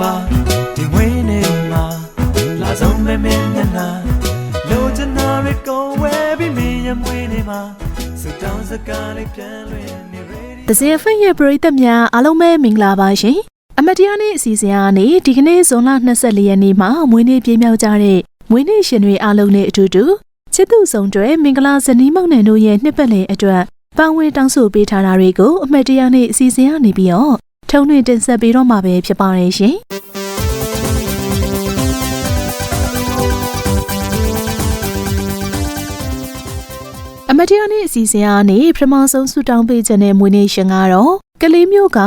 ပါဒီမွေးနေမှာလာဆုံးမဲမဲနဲ့နာလိုချင်တာတွေကိုဝဲပြီးမင်းရဲ့မွေးနေမှာစတောင်းစကားလေးပြန်လွင်နေ ready တစင်ဖက်ရဲ့ပရိသတ်များအားလုံးပဲမင်္ဂလာပါရှင်အမတရားနေ့အစီအစဉ်ကနေဒီကနေ့ဇွန်လ24ရက်နေ့မှာမွေးနေ့ပြည့်မြောက်ကြတဲ့မွေးနေ့ရှင်တွေအားလုံးနဲ့အတူတူချစ်သူဆောင်တွေမင်္ဂလာဇနီးမောင်နှံတို့ရဲ့နှစ်ပတ်လည်အတွက်ပန်းဝဲတောင်းဆိုပေးထားတာတွေကိုအမတရားနေ့အစီအစဉ်ကနေပြီးတော့ ထုံးထွင်းတင်ဆက်ပေးတော့မှာပဲဖြစ်ပါတယ်ရှင်အမတရားနေ့အစီအစဉ်ကနေပထမဆုံးဆူတောင်းပေးခြင်းတဲ့မွေးနေ့ရှင်ကတော့ကလေးမျိုးက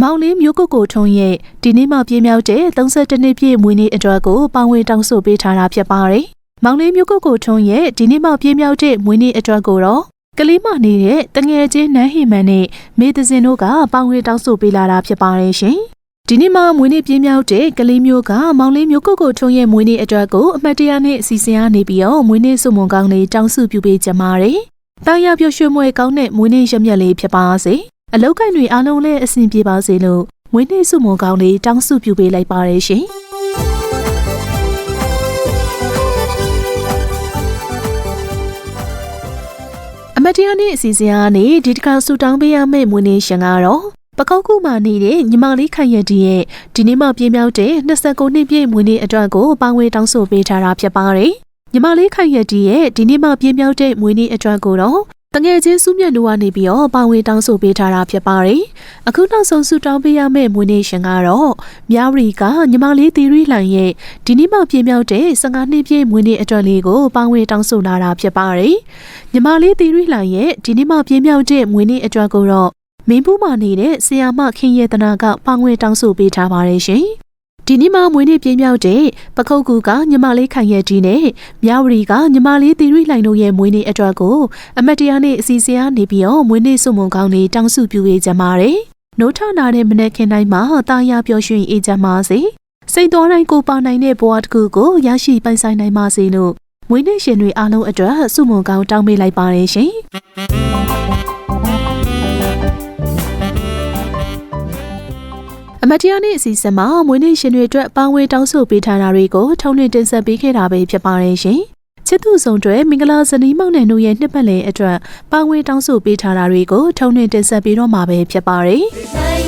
မောင်လေးမျိုးကိုကိုထုံးရဲ့ဒီနေ့မှပြင်းမြောက်တဲ့32နှစ်ပြည့်မွေးနေ့အတွက်ကိုပန်းဝဲတောင်းဆိုပေးထားတာဖြစ်ပါတယ်။မောင်လေးမျိုးကိုကိုထုံးရဲ့ဒီနေ့မှပြင်းမြောက်တဲ့မွေးနေ့အတွက်ကိုတော့ ကလေးမနေတဲ့တငယ်ချင်းနန်းဟီမန်နဲ့မေသဇင်တို့ကပန်းဝဲတောင်းဆိုပေးလာတာဖြစ်ပါတယ်ရှင်။ဒီနေ့မှမွေးနေ့ပြင်းမြောက်တဲ့ကလေးမျိုးကမောင်လေးမျိုးကိုကိုထုံးရဲ့မွေးနေ့အတွက်ကိုအမတ်တရားနဲ့အစီအစဉ်အားနေပြီးတော့မွေးနေ့စုမုံကောင်းလေးတောင်းစုပြုပေးကြပါတယ်။တာယာပြောရွှေမွေကောင်းတဲ့မွေးနေ့ရမြက်လေးဖြစ်ပါစေ။အလောက်ကိုင်းတွေအားလုံးလည်းအဆင်ပြေပါစေလို့မွေးနေ့စုမုံကောင်းလေးတောင်းစုပြုပေးလိုက်ပါတယ်ရှင်။ မတ်တရားနေ့အစီအစဉ်ကနေဒီတစ်ခါဆူတောင်းပေးရမယ့်မွေးနေ့ရှင်ကတော့ပကောက်ကူမှာနေတဲ့ညီမလေးခိုင်ရတီရဲ့ဒီနေ့မှပြင်းမြောက်တဲ့29နှစ်ပြည့်မွေးနေ့အတွက်ကိုပန်းဝေးတောင်းဆိုပေးထားတာဖြစ်ပါတယ်။ညီမလေးခိုင်ရတီရဲ့ဒီနေ့မှပြင်းမြောက်တဲ့မွေးနေ့အတွက်ကိုတော့ တငယ်ချင်းစုမြတ်တို့ကနေပြီးတော့ပန်းဝေးတောင်းဆိုပေးထားတာဖြစ်ပါတယ်။အခုနောက်ဆုံးဆူတောင်းပေးရမယ့်မွေးနေ့ရှင်ကတော့မြဝရီကညီမလေးသီရိလှန်ရဲ့ဒီနေ့မှပြင်းမြောက်တဲ့15နှစ်ပြည့်မွေးနေ့အတွက်လေးကိုပန်းဝေးတောင်းဆိုလာတာဖြစ်ပါတယ်။ညီမလေးသီရိလှန်ရဲ့ဒီနေ့မှပြင်းမြောက်တဲ့မွေးနေ့အတွက်ကိုတော့မင်းဘူးမာနေတဲ့ဆီယာမခင်ယေတနာကပန်းဝဲတောင်းဆိုပေးထားပါတယ်ရှင်။ ဒီနေ့မှမွေးနေ့ပြင်းမြောက်တဲ့ပခုတ်ကူကညီမလေးခိုင်ရဲ့ကြီးနဲ့မြဝရီကညီမလေးတီရိလှိုင်တို့ရဲ့မွေးနေ့အတွက်ကိုအမတ်တရားနေ့အစီအစဉ်အားနေပြီးတော့မွေးနေ့စုမုံကောင်းတွေတောင်းစုပြုပေးကြပါတယ်။နိုးထနာတဲ့မနေ့ခင်တိုင်းမှာတာယာပျော်ရွှင်အေးချမ်းပါစေ။စိတ်တော်တိုင်းကိုပါနိုင်တဲ့ဘဝတစ်ခုကိုရရှိပိုင်ဆိုင်နိုင်ပါစေလို့မွေးနေ့ရှင်တွေအားလုံးအတွက်စုမုံကောင်းတောင်းပေးလိုက်ပါတယ်ရှင်။ အမတ်တရားနေ့အစီအစဉ်မှာမွေးနေ့ရှင်တွေအတွက်ပန်းဝေးတောင်းဆိုပေးထားတာတွေကိုထုံးလွှင့်တင်ဆက်ပေးခဲ့တာပဲဖြစ်ပါတယ်ရှင်။ချစ်သူဆောင်တွေမင်္ဂလာဇနီးမောင်နှံတို့ရဲ့နှစ်ပတ်လည်အတွက်ပန်းဝေးတောင်းဆိုပေးထားတာတွေကိုထုံးလွှင့်တင်ဆက်ပေးတော့မှာပဲဖြစ်ပါတယ်။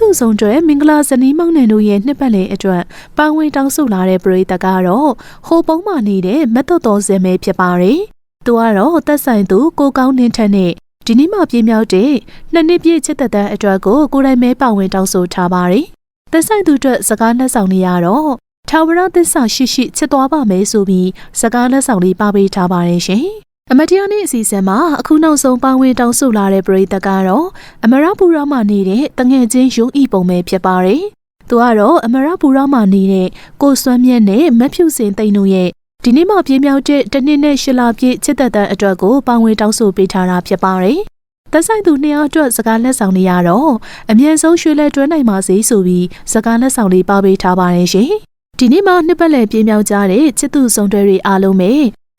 သူဆောင်တွေမင်္ဂလာဇနီးမောင်နှံတို့ရဲ့နှစ်ပတ်လည်အတွက်ပန်းဝေးတောင်းဆိုလာတဲ့ပရိသတ်ကတော့ဟိုပုံးမှနေတဲ့မတ်တော်တော်စင်ပဲဖြစ်ပါတယ်။သူကတော့သက်ဆိုင်သူကိုကောင်းနှင်းထက်နဲ့ဒီနေ့မှပြင်းမြောက်တဲ့နှစ်နှစ်ပြည့်ချစ်သက်တမ်းအတွက်ကိုကိုယ်တိုင်မဲပါဝင်တောင်းဆိုထားပါတယ်။သက်ဆိုင်သူအတွက်စကားလက်ဆောင်တွေကတော့ထာဝရသစ္စာရှိရှိချစ်သွားပါမယ်ဆိုပြီးစကားလက်ဆောင်လေးပါပေးထားပါတယ်ရှင်။ အမတရားနေ့အစီအစဉ်မှာအခုနောက်ဆုံးပါဝင်တောင်းဆိုလာတဲ့ပရိသတ်ကတော့အမရပူရမှာနေတဲ့တငယ်ချင်းယုံဤပုံပဲဖြစ်ပါတယ်။သူကတော့အမရပူရမှာနေတဲ့ကိုစွမ်းမြတ်နဲ့မက်ဖြူစင်တိန်တို့ရဲ့ဒီနေ့မှပြင်းမြောက်တဲ့တနည်းနဲ့ရှစ်လပြည့်ချစ်သက်တဲ့အတွက်ကိုပါဝင်တောင်းဆိုပေးထားတာဖြစ်ပါတယ်။သက်ဆိုင်သူနှစ်ယောက်အတွက်စကားလက်ဆောင်တွေကတော့အမြန်ဆုံးရွှေလက်တွဲနိုင်ပါစေဆိုပြီးစကားလက်ဆောင်လေးပါပေးထားပါတယ်ရှင်။ဒီနေ့မှနှစ်ပတ်လည်ပြင်းမြောက်ကြတဲ့ချစ်သူဆောင်တွေအားလုံးပဲ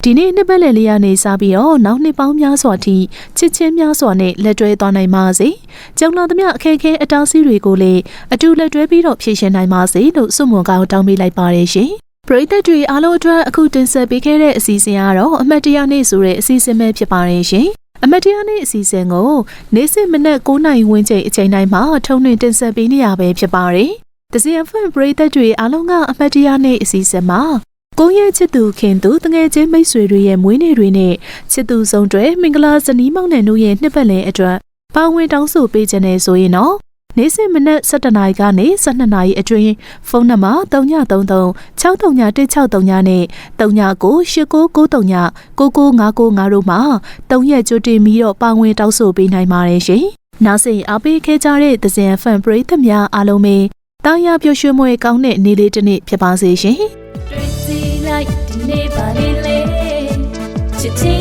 ဒီနေ့နှစ်ပတ်လည်လေးရနေစားပြီးတော့နောက်နှစ်ပေါင်းများစွာထိချစ်ချင်းများစွာနဲ့လက်တွဲသွားနိုင်ပါစေ။ကြောင်လာသမျှအခက်အခဲအတားအဆီးတွေကိုလည်းအတူလက်တွဲပြီးတော့ဖြေရှင်းနိုင်ပါစေလို့ဆုမွန်ကောင်းတောင်းပေးလိုက်ပါတယ်ရှင်။ပရိသတ်တွေအားလုံးအတွက်အခုတင်ဆက်ပေးခဲ့တဲ့အစီအစဉ်ကတော့အမတ်တရားနေ့ဆိုတဲ့အစီအစဉ်ပဲဖြစ်ပါတယ်ရှင်။အမတ်တရားနေ့အစီအစဉ်ကိုနေ့စဉ်မနက်9:00နာရီဝန်းကျင်အချိန်တိုင်းမှာထုံးနှင်တင်ဆက်ပေးနေရပဲဖြစ်ပါတယ်။တစီယဖန်ပရိသတ်တွေအားလုံးကအမတ်တရားနေ့အစီအစဉ်မှာ ကိုရဲ့ချစ်သူခင်သူတငယ်ချင်းမိတ်ဆွေတွေရဲ့မွေးနေ့တွေနဲ့ချစ်သူဆုံးတွေမင်္ဂလာဇနီးမောင်နှံတို့ရဲ့နှစ်ပတ်လည်အတွက်ပါဝင်တောင်းဆိုပေးခြင်းနဲ့ဆိုရင်တော့နေ့စဉ်မနက်7:00နာရီကနေ12:00နာရီအတွင်းဖုန်းနံပါတ်3933 631639နဲ့39989939 9955တို့မှာ3ရက်ကြိုတင်ပြီးတော့ပါဝင်တောင်းဆိုပေးနိုင်ပါတယ်ရှင်။နောက်ဆက်အားပေးခဲ့ကြတဲ့သဇင်ဖန်ပရိသတ်များအားလုံးပဲတာယာပျော်ရွှင်မွေကောင်းတဲ့နေ့လေးတစ်နေ့ဖြစ်ပါစေရှင်။ Tracy like the neighbor lily Chitty